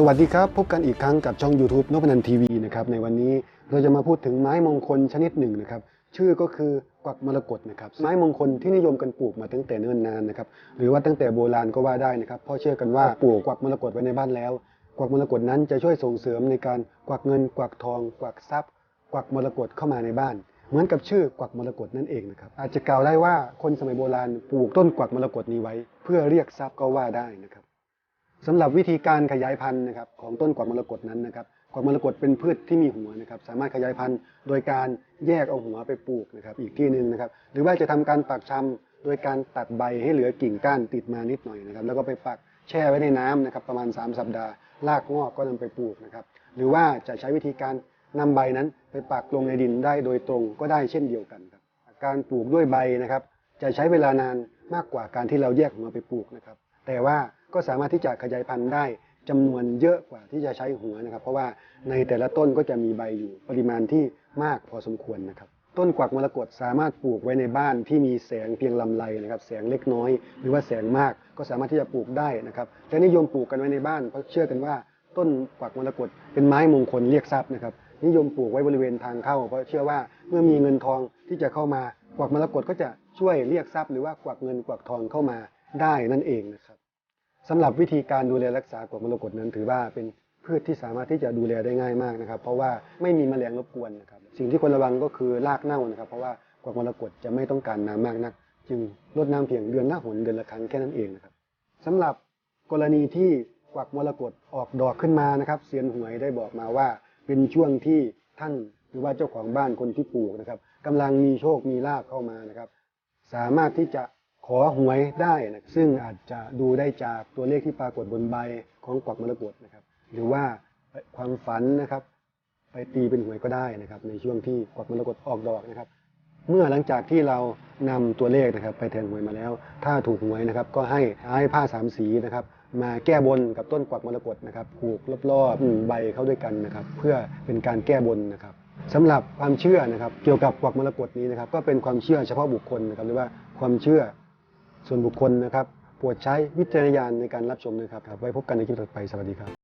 สวัสดีครับ พบกันอีกครั้งกับช่อง YouTube นพนันทีวีนะครับในวันนี้เราจะมาพูดถึงไม้มงคลชนิดหนึ่งนะครับชื่อก็คือกวักมรกตนะครับไม้มงคลที่นิยมกันปลูกมาตั้งแต่เนิ่นนานนะครับหรือว่าตั้งแต่โบราณก็ว่าได้นะครับเพราะเชื่อกันว่าปลูกกวักมรกตไว้ในบ้านแล้ว กวักมรกตนั้นจะช่วยส่งเสริมในการกวักเงิน กวักทอง กวักทรัพย์ กวักมรกตเข้ามาในบ้าน เหมือนกับชื่อกวักมรกตนั่นเองนะครับอาจจะกล่าวได้ว่าคนสมัยโบราณปลูกต้นกวักมรกตนี้ไว้ เพื่อเรียกทรัพย์ก็ว่าได้นะครับ สำหรับวิธีการขยายพันธุ์นะครับของต้นกวักมรกตนั้นนะครับกวักมรกตเป็นพืชที่มีหัวนะครับสามารถขยายพันธุ์โดยการแยกเอาหัวไปปลูกนะครับอีกที่หนึ่งนะครับหรือว่าจะทำการปักชำโดยการตัดใบให้เหลือกิ่งก้านติดมานิดหน่อยนะครับแล้วก็ไปปักแช่ไว้ในน้ำนะครับประมาณ 3 สัปดาห์รากงอกก็นำไปปลูกนะครับหรือว่าจะใช้วิธีการนำใบนั้นไปปักลงในดินได้โดยตรงก็ได้เช่นเดียวกันครับการปลูกด้วยใบนะครับจะใช้เวลานานมากกว่าการที่เราแยกหัวไปปลูกนะครับ แต่ว่าก็สามารถที่จะขยายพันธุ์ได้จำนวนเยอะกว่าที่จะใช้หัวนะครับ เพราะว่าในแต่ละต้นก็จะมีใบอยู่ปริมาณที่มากพอสมควรนะครับต้นกวักมรกตสามารถปลูกไว้ในบ้านที่มีแสงเพียงลำไรนะครับ แสงเล็กน้อย หรือว่าแสงมากก็สามารถที่จะปลูกได้นะครับและนิยมปลูกกันไว้ในบ้านเพราะเชื่อกันว่า ต้นกวักมรกตเป็นไม้มงคลเรียกทรัพย์นะครับ นิยมปลูกไว้บริเวณทางเข้า เพราะเชื่อว่าเมื่อมีเงินทองที่จะเข้ามากวักมรกตก็จะช่วยเรียกทรัพย์หรือว่ากวักเงินกวักทองเข้ามาได้นั่นเองนะครับ สำหรับวิธีการดูแลรักษากวักมรกตนั้น ถือว่าเป็นพืชที่สามารถที่จะดูแลได้ง่ายมากนะครับ เพราะว่าไม่มีแมลงรบกวนนะครับ สิ่งที่ควรระวังก็คือรากเน่านะครับ เพราะว่ากวักมรกตจะไม่ต้องการน้ำมากนัก จึงรดน้ำเพียงเดือนละหนเดือนละครั้งแค่นั้นเองนะครับสำหรับกรณีที่กวักมรกตออกดอกขึ้นมานะครับเซียนหวยได้บอกมาว่า เป็นช่วงที่ท่านหรือว่าเจ้าของบ้านคนที่ปลูกนะครับกำลังมีโชคมีลาภเข้ามานะครับ สามารถที่จะ ขอหวยได้นะซึ่งอาจจะดูได้จากตัวเลขที่ปรากฏบนใบของกวักมรกตนะครับ หรือว่าความฝันนะครับ ไปตีเป็นหวยก็ได้นะครับ ในช่วงที่กวักมรกตออกดอกนะครับ เมื่อหลังจากที่เรานำตัวเลขนะครับ ไปแทนหวยมาแล้ว ถ้าถูกหวยนะครับ ก็ให้ใช้ผ้าสามสีนะครับ มาแก้บนกับต้นกวักมรกตนะครับผูกรอบๆใบเข้าด้วยกันนะครับ เพื่อเป็นการแก้บนนะครับสำหรับความเชื่อนะครับ เกี่ยวกับกวักมรกตนี้นะครับ ก็เป็นความเชื่อเฉพาะบุคคลนะครับหรือว่าความเชื่อ ส่วนบุคคลนะครับโปรดใช้วิจารณญาณในการรับชมนะครับไว้พบกันในคลิปต่อไปสวัสดีครับ